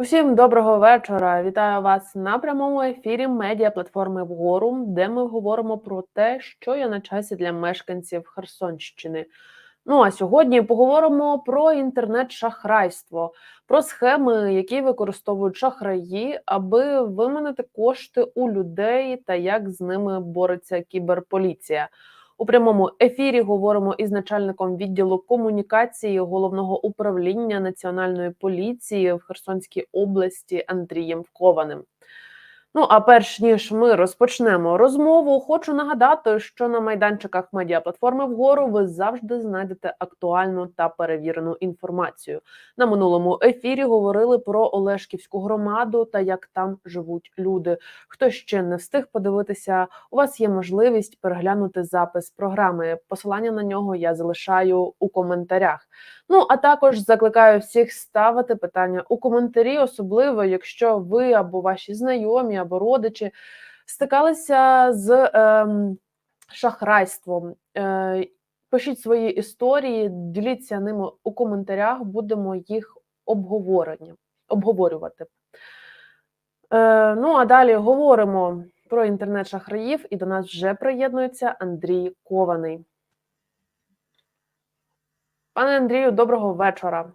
Усім доброго вечора. Вітаю вас на прямому ефірі медіа платформи вгору, де ми говоримо про те, що є на часі для мешканців Херсонщини. Ну а сьогодні поговоримо про інтернет-шахрайство, про схеми, які використовують шахраї, аби виманити кошти у людей та як з ними бореться кіберполіція. У прямому ефірі говоримо із начальником відділу комунікації головного управління національної поліції в Херсонській області Андрієм Кованим. Ну а перш ніж ми розпочнемо розмову, хочу нагадати, що на майданчиках медіаплатформи вгору ви завжди знайдете актуальну та перевірену інформацію. На минулому ефірі говорили про Олешківську громаду та як там живуть люди. Хто ще не встиг подивитися, у вас є можливість переглянути запис програми. Посилання на нього я залишаю у коментарях. Ну а також закликаю всіх ставити питання у коментарі, особливо якщо ви або ваші знайомі, або родичі стикалися з ем, шахрайством. Е, Пишіть свої історії, діліться ними у коментарях, будемо їх обговорювати. Е, Ну а далі говоримо про інтернет-шахраїв, і до нас вже приєднується Андрій Кований. Пане Андрію, доброго вечора.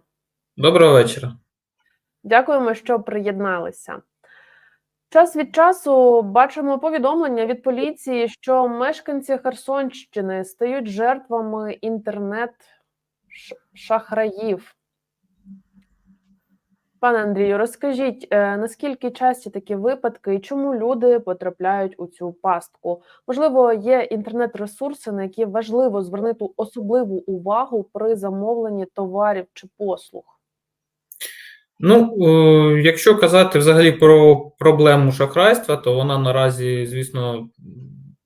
Доброго вечора. Дякуємо, що приєдналися. Час від часу бачимо повідомлення від поліції, що мешканці Херсонщини стають жертвами інтернет-шахраїв. Пане Андрію, розкажіть, е, наскільки часті такі випадки і чому люди потрапляють у цю пастку? Можливо, є інтернет-ресурси, на які важливо звернути особливу увагу при замовленні товарів чи послуг? Ну, е, якщо казати взагалі про проблему шахрайства, то вона наразі, звісно,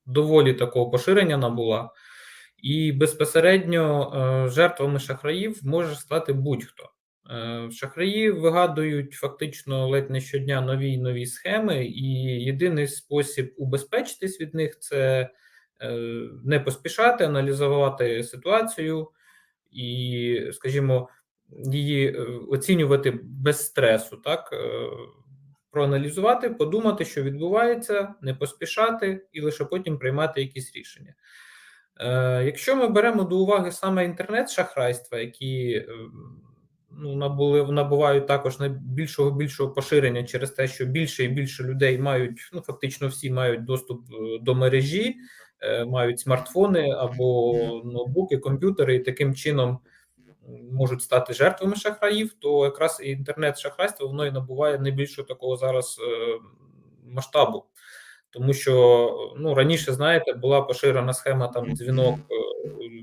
доволі такого поширення набула, і безпосередньо е, жертвами шахраїв може стати будь-хто. Е, шахраї вигадують фактично ледь не щодня нові нові схеми, і єдиний спосіб убезпечитись від них це не поспішати, аналізувати ситуацію і, скажімо, її е, оцінювати без стресу, так проаналізувати, подумати, що відбувається, не поспішати і лише потім приймати якісь рішення. Якщо ми беремо до уваги саме інтернет-шахрайства, які ну, набули набувають також найбільшого більшого поширення через те, що більше і більше людей мають, ну фактично всі мають доступ е, до мережі, е, мають смартфони або ноутбуки, комп'ютери, і таким чином можуть стати жертвами шахраїв. То якраз інтернет-шахрайство воно і набуває найбільшого такого зараз е, масштабу. Тому що ну раніше, знаєте, була поширена схема там дзвінок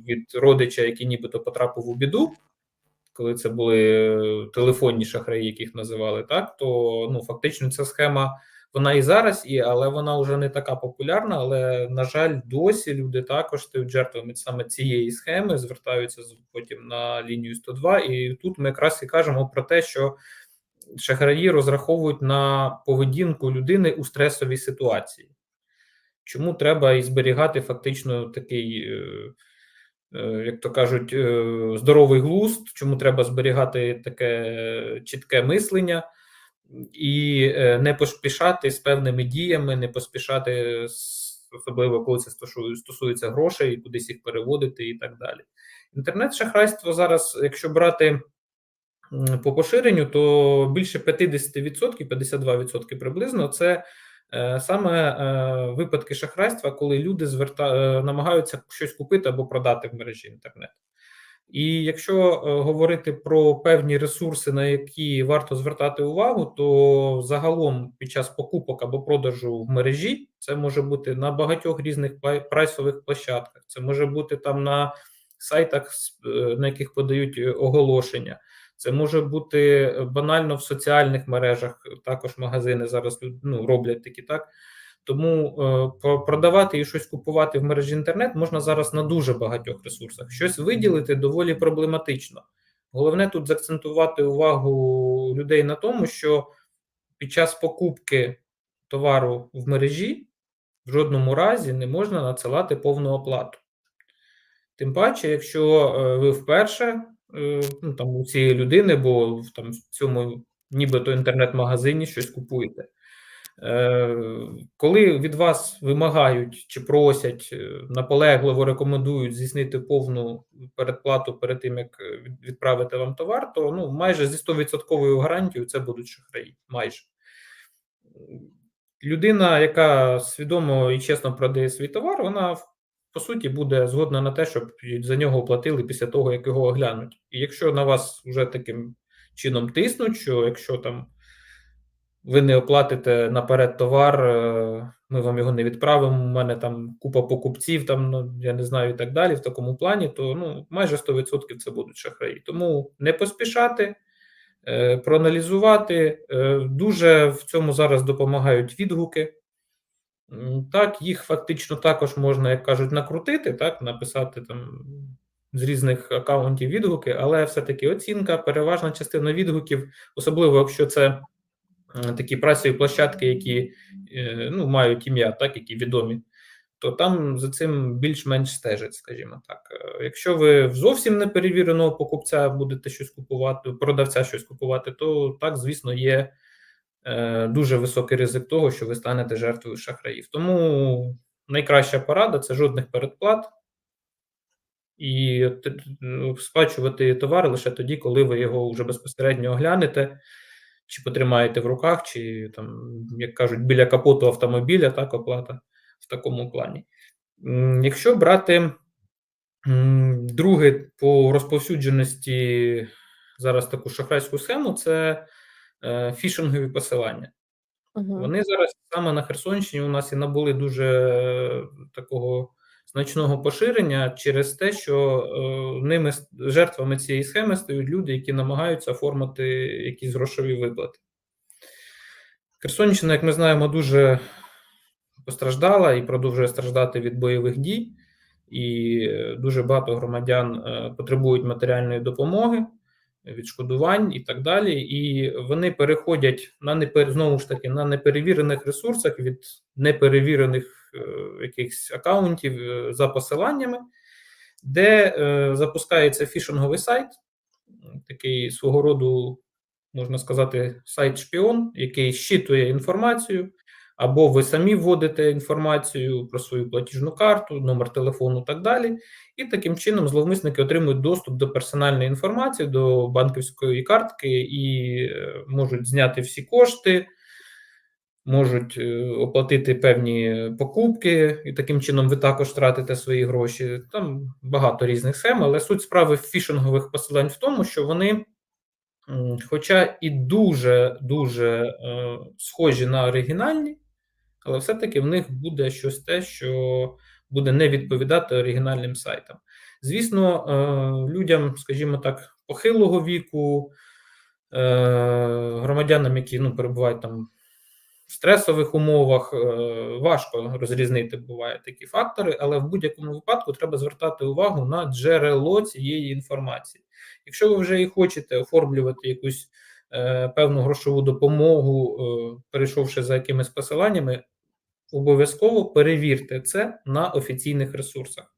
від родича, який нібито потрапив у біду коли це були е, телефонні шахраї, яких називали так, то ну фактично ця схема вона і зараз є, але вона вже не така популярна. Але на жаль, досі люди також стають жертвами саме цієї схеми, звертаються потім на лінію 102. І тут ми якраз і кажемо про те, що шахраї розраховують на поведінку людини у стресовій ситуації. Чому треба і зберігати фактично такий. Е, Е, як то кажуть, е, здоровий глузд, чому треба зберігати таке чітке мислення і е, не поспішати з певними діями, не поспішати, особливо коли це стосується грошей, кудись їх переводити і так далі. Інтернет-шахрайство зараз, якщо брати по поширенню, то більше 50%, 52% приблизно це Е, саме е, випадки шахрайства, коли люди зверта... Намагаються щось купити або продати в мережі інтернету. І якщо говорити про певні ресурси, на які варто звертати увагу, то загалом під час покупок або продажу в мережі це може бути на багатьох різних прайсових площадках, це може бути там на сайтах, на яких подають оголошення. Це може бути е, банально в соціальних мережах. Також магазини зараз ну, роблять такі так. Тому е, продавати і щось купувати в мережі інтернет можна зараз на дуже багатьох ресурсах. Щось виділити доволі проблематично. Головне тут заакцентувати увагу людей на тому, що під час покупки товару в мережі в жодному разі не можна надсилати повну оплату. Тим паче, якщо е, ви вперше Е, ну, там, у цієї людини, бо там в цьому нібито інтернет-магазині щось купуєте. Е, Коли від вас вимагають чи просять, е, наполегливо рекомендують здійснити повну передплату перед тим, як е, відправити вам товар, то ну, майже зі 100% гарантією це будуть шахраї. Майже. Людина, яка свідомо і чесно продає свій товар, вона по суті буде згодна на те, щоб за нього оплатили після того, як його оглянуть. І якщо на вас вже таким чином тиснуть, що якщо там ви не оплатите наперед товар, е, ми вам його не відправимо. У мене там купа покупців, там ну я не знаю, і так далі. В такому плані, то ну майже 100% це будуть шахраї. Тому не поспішати, е, проаналізувати. Е, Дуже в цьому зараз допомагають відгуки. Так, їх фактично також можна, як кажуть, накрутити, так, написати там з різних акаунтів відгуки, але все-таки оцінка, переважна частина відгуків, особливо якщо це такі працеві площадки, які е, ну, мають ім'я, так, які відомі, то там за цим більш-менш стежать, скажімо так. Е, Якщо ви зовсім неперевіреного покупця будете щось купувати, продавця щось купувати, то так, звісно, є е, дуже високий ризик того, що ви станете жертвою шахраїв. Тому найкраща порада це жодних передплат. І т- сплачувати товар лише тоді, коли ви його вже безпосередньо оглянете, чи потримаєте в руках, чи там, як кажуть, біля капоту автомобіля, так, оплата в такому плані. Якщо брати друге по розповсюдженості зараз таку шахрайську схему, це е, фішингові посилання. Мгм. Вони зараз саме на Херсонщині у нас і набули дуже е, такого значного поширення через те, що е, ними жертвами цієї схеми стають люди, які намагаються оформити якісь грошові виплати. Херсонщина, як ми знаємо, дуже постраждала і продовжує страждати від бойових дій, і е, дуже багато громадян е, потребують матеріальної допомоги, відшкодувань і так далі. І вони переходять на непер... знову ж таки на неперевірених ресурсах від неперевірених якихось акаунтів е, за посиланнями, де е, запускається фішинговий сайт, такий свого роду, можна сказати, сайт-шпіон, який щитує інформацію, або ви самі вводите інформацію про свою платіжну карту, номер телефону і так далі. І таким чином зловмисники отримують доступ до персональної інформації, до банківської картки і е, можуть зняти всі кошти, можуть е, оплатити певні покупки, і таким чином ви також втратите свої гроші. Там багато різних схем, але суть справи фішингових посилань в тому, що вони. Хоча і дуже дуже е, схожі на оригінальні, але все-таки в них буде щось те, що буде не відповідати оригінальним сайтам. Звісно, е, людям, скажімо так, похилого віку, громадянам, які ну, перебувають там в стресових умовах, е, важко розрізнити бувають такі фактори, але в будь-якому випадку треба звертати увагу на джерело цієї інформації. Якщо ви вже і хочете оформлювати якусь е, певну грошову допомогу, е, перейшовши за якимись посиланнями, обов'язково перевірте це на офіційних ресурсах.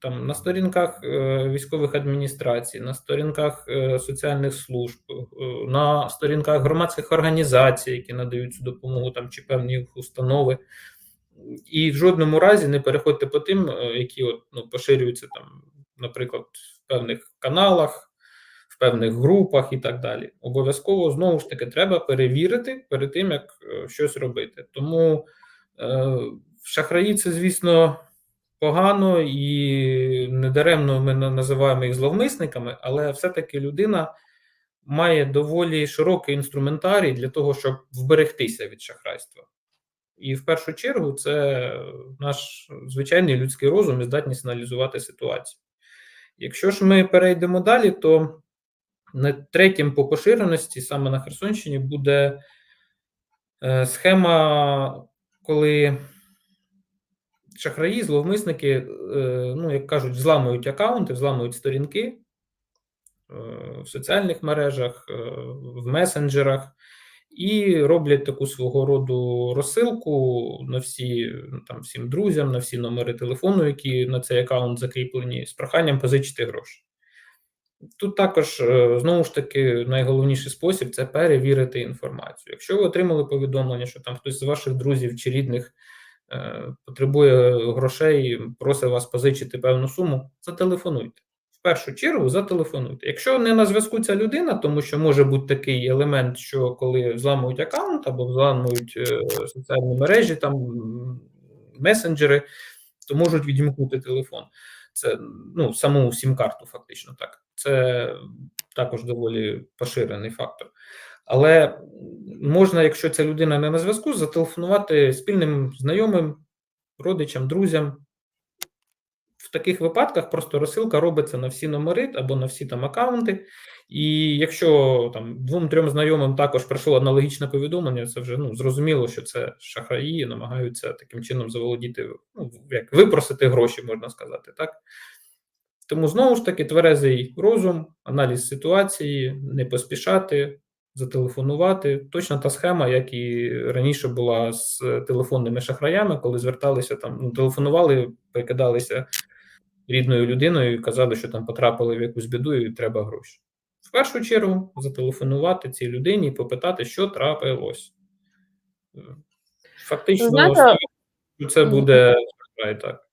Там на сторінках е, військових адміністрацій, на сторінках е, соціальних служб, е, на сторінках громадських організацій, які надають цю допомогу, там чи певні установи. І в жодному разі не переходьте по тим, які от, ну, поширюються там, наприклад, в певних каналах, в певних групах і так далі. Обов'язково знову ж таки треба перевірити перед тим, як щось робити. Тому е, шахраї це, звісно, погано і недаремно ми називаємо їх зловмисниками, але все-таки людина має доволі широкий інструментарій для того, щоб вберегтися від шахрайства. І в першу чергу це наш звичайний людський розум і здатність аналізувати ситуацію. Якщо ж ми перейдемо далі, то на третім по поширеності, саме на Херсонщині, буде е, схема, коли шахраї, зловмисники, е, ну, як кажуть, взламують аккаунти, взламують сторінки е, в соціальних мережах, е, в месенджерах. І роблять таку свого роду розсилку на всі там всім друзям, на всі номери телефону, які на цей аккаунт закріплені, з проханням позичити гроші. Тут також знову ж таки найголовніший спосіб це перевірити інформацію. Якщо ви отримали повідомлення, що там хтось з ваших друзів чи рідних потребує грошей, просить вас позичити певну суму, зателефонуйте. В першу чергу зателефонуйте. Якщо не на зв'язку ця людина, тому що може бути такий елемент, що коли взламують аккаунт або взламують е, соціальні мережі, там месенджери, то можуть відімкнути телефон. Це ну, саму сім-карту, фактично так. Це також доволі поширений фактор. Але можна, якщо ця людина не на зв'язку, зателефонувати спільним знайомим, родичам, друзям. В таких випадках просто розсилка робиться на всі номери або на всі там аккаунти. І якщо там двом-трьом знайомим також прийшло аналогічне повідомлення, це вже ну зрозуміло, що це шахраї намагаються таким чином заволодіти, ну як випросити гроші, можна сказати, так. Тому знову ж таки тверезий розум, аналіз ситуації, не поспішати, зателефонувати. Точно та схема, як і раніше була з телефонними шахраями, коли зверталися там, ну, телефонували, прикидалися рідною людиною і казали, що там потрапили в якусь біду і треба гроші. В першу чергу зателефонувати цій людині і попитати, що трапилось. Фактично, Знаєте, це буде так.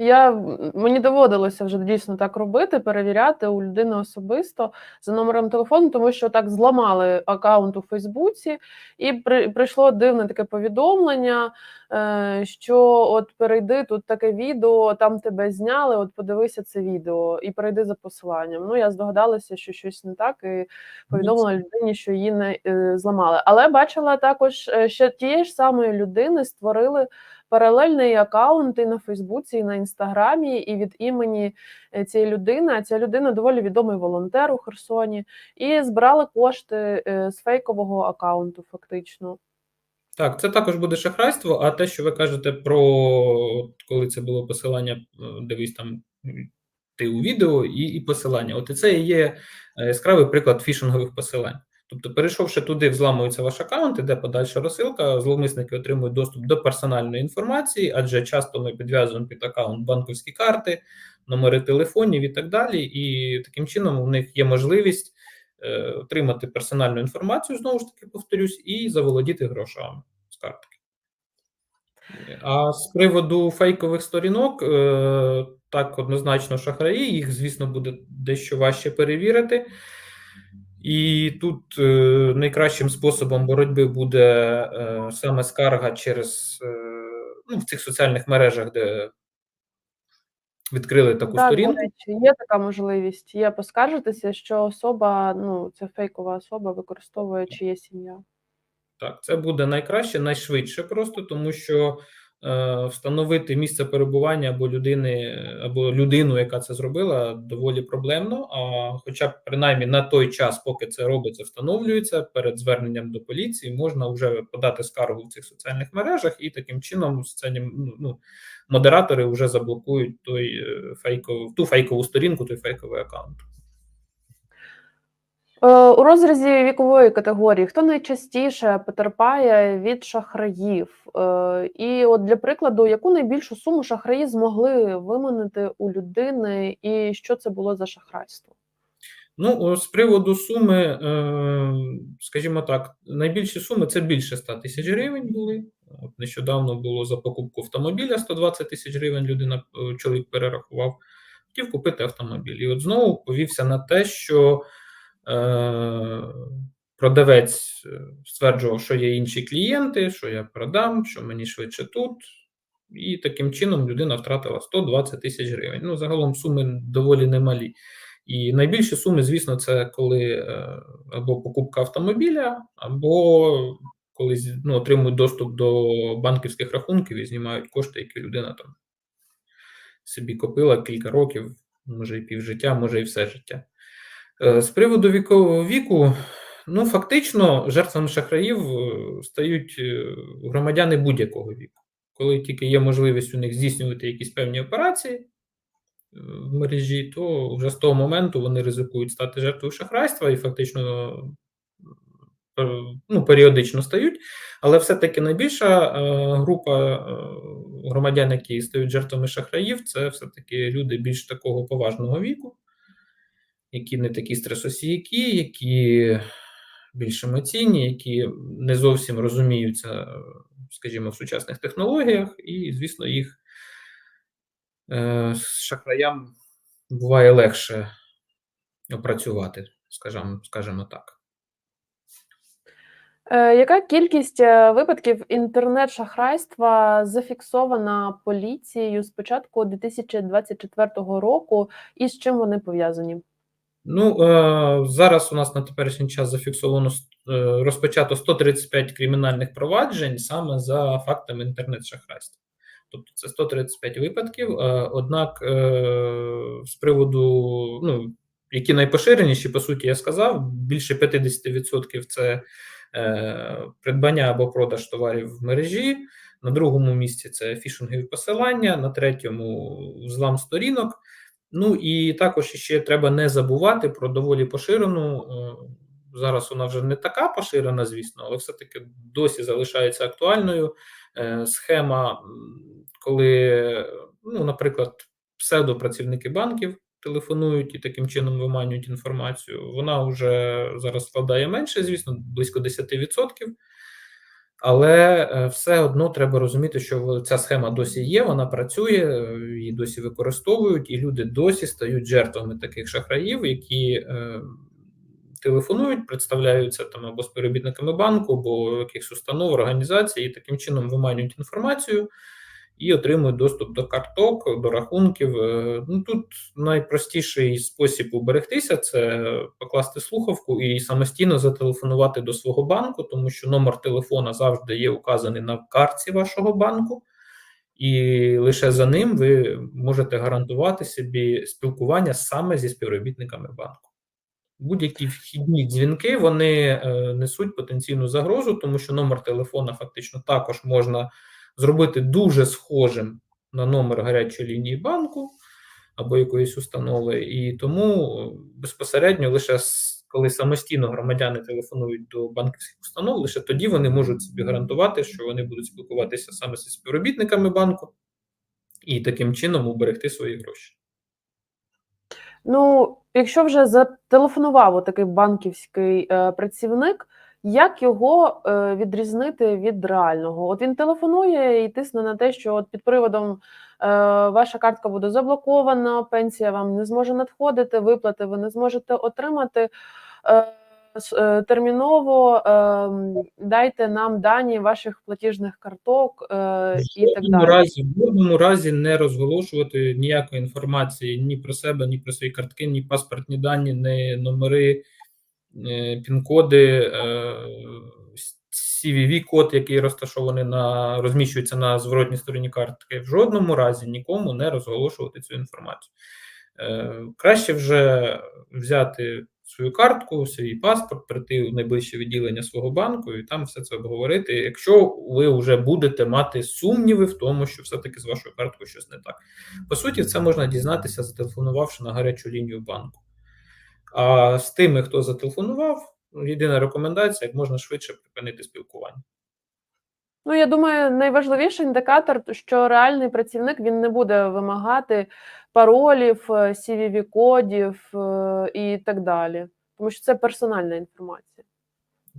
Я мені доводилося вже дійсно так робити, перевіряти у людини особисто за номером телефону, тому що так зламали аккаунт у Фейсбуці, і при, прийшло дивне таке повідомлення, е, що от перейди тут таке відео, там тебе зняли. От подивися це відео і перейди за посиланням. Ну я здогадалася, що щось не так, і повідомила людині, що її не е, зламали. Але бачила також, е, що тієї ж самої людини створили паралельний аккаунт і на Фейсбуці, і на Інстаграмі, і від імені е, цієї людини. Ця людина доволі відомий волонтер у Херсоні, і збирали кошти е, з фейкового аккаунту, фактично. Так, це також буде шахрайство, а те, що ви кажете про коли це було посилання, е, дивись там ти у відео і, і посилання. От і це є яскравий приклад фішингових посилань. Тобто, перейшовши туди, взламується ваш аккаунт, іде подальша розсилка, зловмисники отримують доступ до персональної інформації, адже часто ми підв'язуємо під аккаунт банківські карти, номери телефонів і так далі. І таким чином у них є можливість е, отримати персональну інформацію, знову ж таки повторюсь, і заволодіти грошами з картки. А з приводу фейкових сторінок, е, так однозначно шахраї, їх, звісно, буде дещо важче перевірити. І тут е, найкращим способом боротьби буде е, саме скарга через е, ну, в цих соціальних мережах, де відкрили таку Так, до сторінку. речі, є така можливість. Є поскаржитися, що особа, ну це фейкова особа, використовує чиєсь ім'я. Так, це буде найкраще, найшвидше просто, тому що встановити місце перебування або людини, або людину, яка це зробила, доволі проблемно. А хоча б принаймні на той час, поки це робиться, встановлюється перед зверненням до поліції, можна вже подати скаргу в цих соціальних мережах, і таким чином соціальні ну, ну, модератори вже заблокують той е, фейков, ту фейкову сторінку, той фейковий аккаунт. Е, У розрізі вікової категорії хто найчастіше потерпає від шахраїв? Е, І от для прикладу, яку найбільшу суму шахраї змогли виманити у людини, і що це було за шахрайство? Ну, з приводу суми, е, скажімо так, найбільші суми це більше 100 тисяч гривень були. От нещодавно було за покупку автомобіля 120 тисяч гривень. Людина чоловік перерахував, хотів купити автомобіль. І от знову повівся на те, що продавець е, стверджував, що є інші клієнти, що я продам, що мені швидше тут. І таким чином людина втратила 120 тисяч гривень. Ну, загалом суми доволі немалі. І найбільші суми, звісно, це коли е, або покупка автомобіля, або коли ну, отримують доступ до банківських рахунків і знімають кошти, які людина там собі копила кілька років, може і півжиття, може і все життя. Е, З приводу вікового віку, ну фактично, жертвами шахраїв е, стають е, громадяни будь-якого віку. Коли тільки є можливість у них здійснювати якісь певні операції в мережі, то вже з того моменту вони ризикують стати жертвою шахрайства і фактично ну, періодично стають. Але все-таки найбільша група громадян, які стають жертвами шахраїв, це все-таки люди більш такого поважного віку. Які не такі стресостійкі, які більш емоційні, які не зовсім розуміються, скажімо, в сучасних технологіях, і, звісно, їх е, шахраям буває легше опрацювати, скажімо, скажімо так. Е, Яка кількість е, випадків інтернет-шахрайства зафіксована поліцією з початку 2024 року, і з чим вони пов'язані? Ну, е, зараз у нас на теперішній час зафіксовано е, розпочато 135 кримінальних проваджень саме за фактами інтернет-шахрайства. Тобто це 135 випадків. Е, Однак, з приводу, ну, які найпоширеніші, по суті, я сказав, більше 50% це придбання або продаж товарів в мережі. На другому місці це фішингові посилання, на третьому взлам сторінок. Ну і також ще треба не забувати про доволі поширену. е, Зараз вона вже не така поширена, звісно, але все-таки досі залишається актуальною е, схема, коли, ну, наприклад, псевдопрацівники банків телефонують і таким чином виманюють інформацію. Вона вже зараз складає менше, звісно, близько 10%. Але е, все одно треба розуміти, що ця схема досі є, вона працює, е, її досі використовують, і люди досі стають жертвами таких шахраїв, які е, телефонують, представляються там або співробітниками банку, або якихось установ, організацій, і таким чином виманюють інформацію і отримують доступ до карток, до рахунків. Е, Ну тут найпростіший спосіб уберегтися це покласти слухавку і самостійно зателефонувати до свого банку, тому що номер телефона завжди є указаний на картці вашого банку, і лише за ним ви можете гарантувати собі спілкування саме зі співробітниками банку. Будь-які вхідні дзвінки вони е, несуть потенційну загрозу, тому що номер телефона фактично також можна зробити дуже схожим на номер гарячої лінії банку або якоїсь установи, і тому е, безпосередньо лише коли самостійно громадяни телефонують до банківських установ, лише тоді вони можуть собі гарантувати, що вони будуть спілкуватися саме зі співробітниками банку і таким чином уберегти свої гроші. Ну, якщо вже зателефонував такий банківський е, працівник, як його е, відрізнити від реального? От він телефонує і тисне на те, що от під приводом е, ваша картка буде заблокована, пенсія вам не зможе надходити, виплати ви не зможете отримати. Е, терміново дайте нам дані ваших платіжних карток і так далі. разі, в жодному разі не розголошувати ніякої інформації ні про себе, ні про свої картки, ні паспортні дані, ні номери, пін-коди, е, CVV-код, який розташований на розміщується на зворотній стороні картки. В жодному разі нікому не розголошувати цю інформацію. Е, Краще вже взяти свою картку, свій паспорт, прийти в найближче відділення свого банку і там все це обговорити. Якщо ви вже будете мати сумніви в тому, що все-таки з вашою карткою щось не так. По суті, це можна дізнатися, зателефонувавши на гарячу лінію банку. А з тими, хто зателефонував, ну, єдина рекомендація як можна швидше припинити спілкування. Ну, я думаю, найважливіший індикатор, що реальний працівник він не буде вимагати паролів, CVV-кодів е, і так далі, тому що це персональна інформація.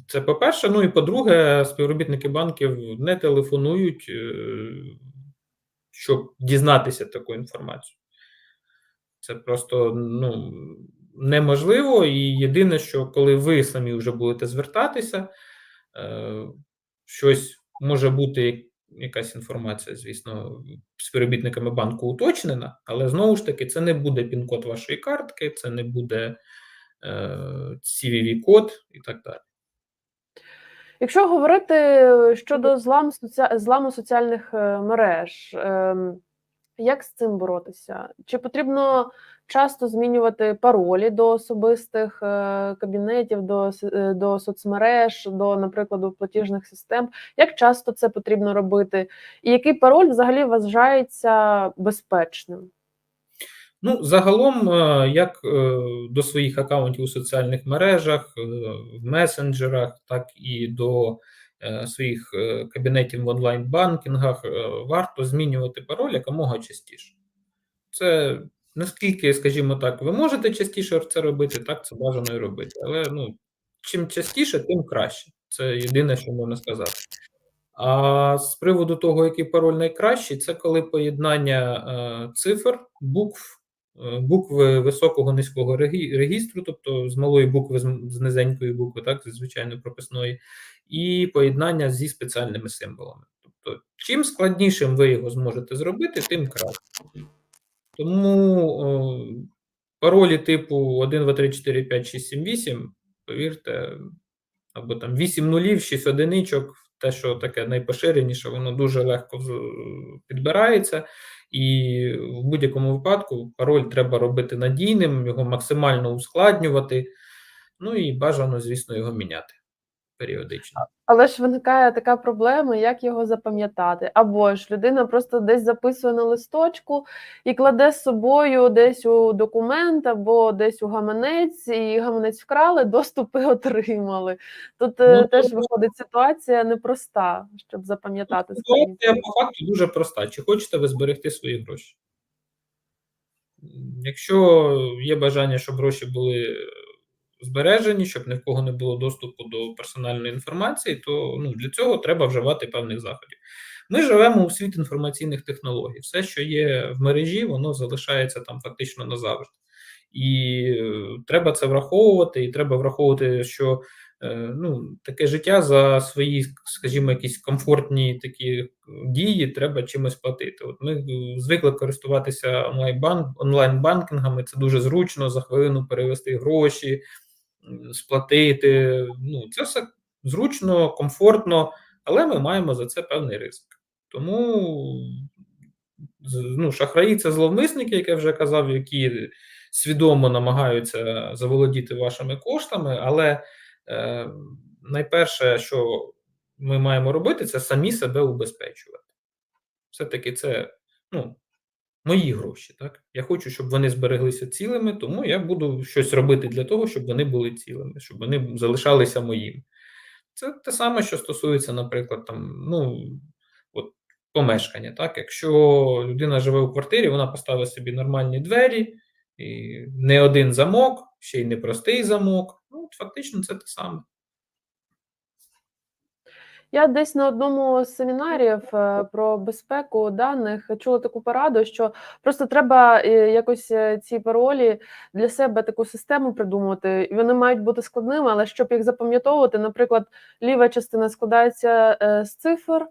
Це по-перше. Ну і по-друге, співробітники банків не телефонують, е, щоб дізнатися таку інформацію. Це просто ну, неможливо. І єдине, що коли ви самі вже будете звертатися, е, щось може бути якась інформація, звісно, співробітниками банку уточнена, але знову ж таки, це не буде пін-код вашої картки, це не буде е, CVV-код і так далі. Якщо говорити щодо зламу, соціальних е, мереж, ем, як з цим боротися? Чи потрібно часто змінювати паролі до особистих е, кабінетів, до, е, до соцмереж, до, наприклад, платіжних систем? Як часто це потрібно робити? І який пароль взагалі вважається безпечним? Ну, загалом, е, як до своїх аккаунтів у соціальних мережах, в месенджерах, так і до своїх е, кабінетів в онлайн-банкінгах, е, варто змінювати пароль якомога частіше. Це наскільки, скажімо так, ви можете частіше це робити, так це бажано і робити. Але ну, чим частіше, тим краще. Це єдине, що можна сказати. А з приводу того, який пароль найкращий, це коли поєднання е, цифр, букв, е, букви високого низького регістру, тобто з малої букви з, низенької букви, так, зі звичайної прописної, і поєднання зі спеціальними символами. Тобто, чим складнішим ви його зможете зробити, тим краще. Тому паролі типу 1, 2, 3, 4, 5, 6, 7, 8, повірте, або там 8 нулів, 6 одиничок, те, що таке найпоширеніше, воно дуже легко підбирається. І в будь-якому випадку пароль треба робити надійним, його максимально ускладнювати. Ну і бажано, звісно, його міняти періодично. Але ж виникає така проблема, як його запам'ятати. Або ж людина просто десь записує на листочку і кладе з собою десь у документ або десь у гаманець, і гаманець вкрали, доступи отримали. Тут е, Ну, теж то- виходить ситуація непроста, щоб запам'ятати складні Ситуація по факту дуже проста. Чи хочете ви зберегти свої гроші? Якщо є бажання, щоб гроші були збережені, щоб ні в кого не було доступу до персональної інформації, то ну, для цього треба вживати певних заходів. Ми живемо у світ інформаційних технологій. Все, що є в мережі, воно залишається там фактично назавжди. І е, треба це враховувати, і треба враховувати, що е, ну, таке життя за свої, скажімо, якісь комфортні такі дії треба чимось платити. От ми е, звикли користуватися онлайн-банк, онлайн-банкінгами, це дуже зручно за хвилину перевести гроші, сплатити. Ну, це все зручно, комфортно, але ми маємо за це певний ризик. Тому ну, шахраї це зловмисники, як я вже казав, які свідомо намагаються заволодіти вашими коштами, але е, найперше, що ми маємо робити, це самі себе убезпечувати. Все-таки це ну, мої гроші. Так? Я хочу, щоб вони збереглися цілими, тому я буду щось робити для того, щоб вони були цілими, щоб вони залишалися моїми. Це те саме, що стосується, наприклад, там, ну, от, помешкання. Так? Якщо людина живе у квартирі, вона поставить собі нормальні двері, і не один замок, ще й не простий замок. Ну, от, фактично, це те саме. Я десь на одному з семінарів е, про безпеку даних чула таку пораду, що просто треба е, якось е, ці паролі для себе таку систему придумати. І вони мають бути складними, але щоб їх запам'ятовувати, наприклад, ліва частина складається з цифр,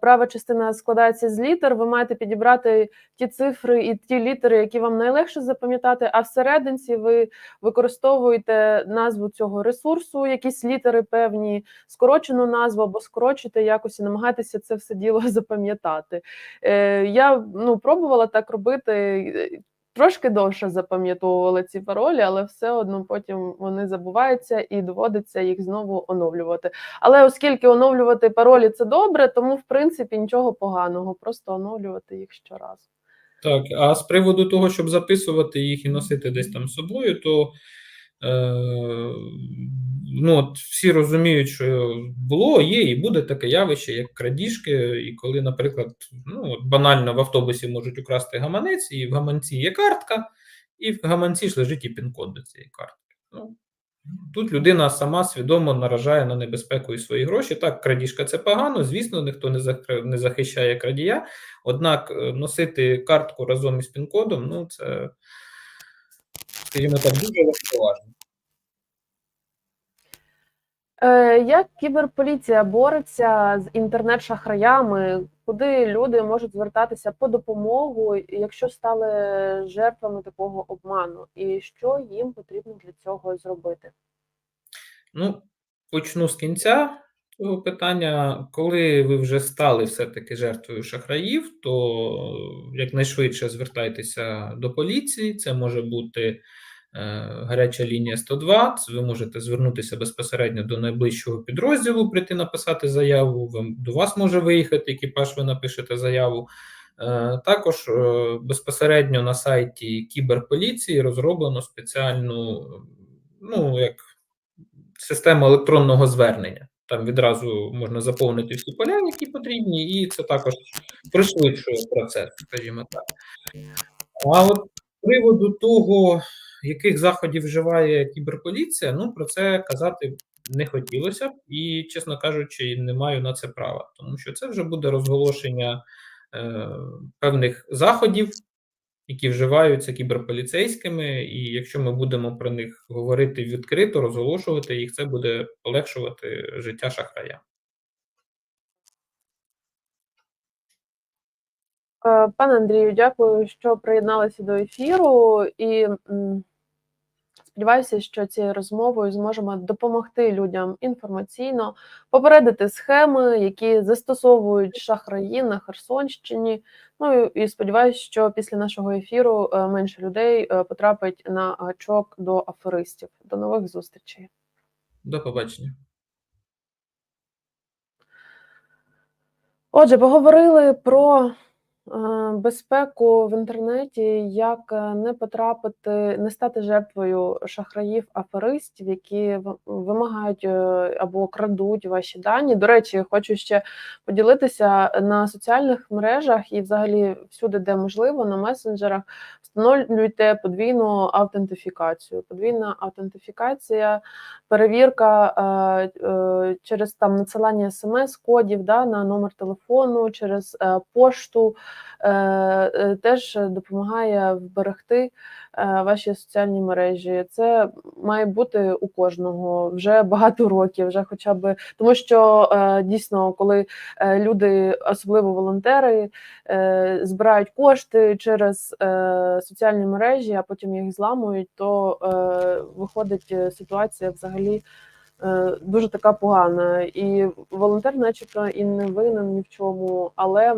права частина складається з літер. Ви маєте підібрати ті цифри і ті літери, які вам найлегше запам'ятати. А всерединці ви використовуєте назву цього ресурсу, якісь літери певні, скорочену назву або скорочити якось і намагатися це все діло запам'ятати. Е, я ну, пробувала так робити. Трошки довше запам'ятовувала ці паролі, але все одно потім вони забуваються і доводиться їх знову оновлювати. Але оскільки оновлювати паролі це добре, тому в принципі нічого поганого, просто оновлювати їх щоразу. Так, а з приводу того, щоб записувати їх і носити десь там з собою, то ну, от всі розуміють, що було, є і буде таке явище, як крадіжки, і коли, наприклад, ну, банально в автобусі можуть украсти гаманець, і в гаманці є картка, і в гаманці ж лежить і пін-код до цієї картки. Ну, Тут людина сама свідомо наражає на небезпеку і свої гроші. Так, крадіжка це погано, звісно, ніхто не захищає крадія. Однак е, носити картку разом із пін-кодом, ну це, скажімо так, дуже важливо. Е, як кіберполіція бореться з інтернет-шахраями, куди люди можуть звертатися по допомогу, якщо стали жертвами такого обману, і що їм потрібно для цього зробити? Ну, почну з кінця цього питання. Коли ви вже стали все-таки жертвою шахраїв, то якнайшвидше звертайтеся до поліції. Це може бути е, гаряча лінія 102. Ви можете звернутися безпосередньо до найближчого підрозділу, прийти написати заяву. До вас може виїхати екіпаж, ви напишете заяву. Е, Також е, безпосередньо на сайті кіберполіції розроблено спеціальну, ну як систему електронного звернення. Там відразу можна заповнити всі поля, які потрібні, і це також пришвидшує процес, скажімо так. А от приводу того, яких заходів вживає кіберполіція, ну про це казати не хотілося б, і, чесно кажучи, не маю на це права, тому що це вже буде розголошення е, певних заходів, які вживаються кіберполіцейськими, і якщо ми будемо про них говорити відкрито, розголошувати їх, це буде полегшувати життя шахрая. Е, Пане Андрію, дякую, що приєдналися до ефіру, і сподіваюся, що цією розмовою зможемо допомогти людям інформаційно попередити схеми, які застосовують шахраї на Херсонщині. Ну і- сподіваюся, що після нашого ефіру е, менше людей е, потрапить на гачок до аферистів. До нових зустрічей. До побачення. Отже, поговорили про безпеку в інтернеті, як е, не потрапити, не стати жертвою шахраїв, аферистів, які вимагають е, або крадуть ваші дані. До речі, хочу ще поділитися на соціальних мережах і, взагалі, всюди, де можливо, на месенджерах. Встановлюйте подвійну автентифікацію. Подвійна автентифікація, перевірка е, е, через там надсилання смс-кодів да, на номер телефону, через е, пошту е, е, теж допомагає вберегти е, ваші соціальні мережі. Це має бути у кожного вже багато років, вже хоча б тому, що е, дійсно, коли е, люди, особливо волонтери, е, збирають кошти через е, соціальні мережі, а потім їх зламують, то е, виходить е, ситуація взагалі. е, Дуже така погана, і волонтер, начебто, і не винен ні в чому, але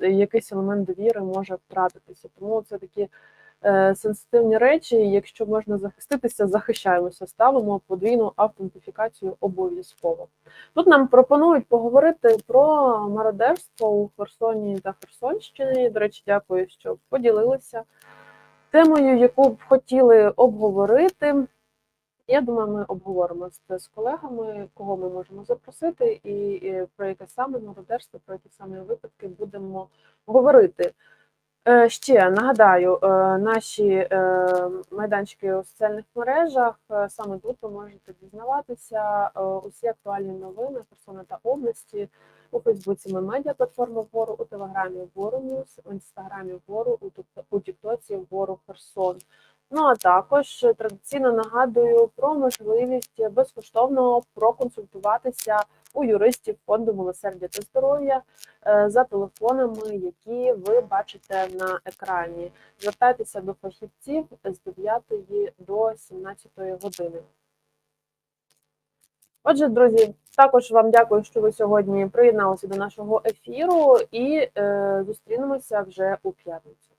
якийсь елемент довіри може втратитися. Тому це такі е, сенситивні речі. Якщо можна захиститися, захищаємося, ставимо подвійну автентифікацію обов'язково. Тут нам пропонують поговорити про мародерство у Херсоні та Херсонщині. До речі, дякую, що поділилися темою, яку б хотіли обговорити. Я думаю, ми обговоримо це з колегами, кого ми можемо запросити, і, про яке саме мародерство, про які саме випадки будемо говорити. Е, Ще нагадаю, е, наші е, майданчики у соціальних мережах. Саме тут ви можете дізнаватися усі актуальні новини Херсона та області у Фейсбуці. Ми медіа платформа вгору, у Телеграмі вгору Ньюс, у інстаграмі вгору, у Тіктоці вгору Херсон. Ну а також е, традиційно нагадую про можливість безкоштовно проконсультуватися у юристів фонду милосердя та здоров'я е, за телефонами, які ви бачите на екрані. Звертайтеся до фахівців з 9 до 17 години. Отже, друзі, також вам дякую, що ви сьогодні приєдналися до нашого ефіру, і е, зустрінемося вже у п'ятницю.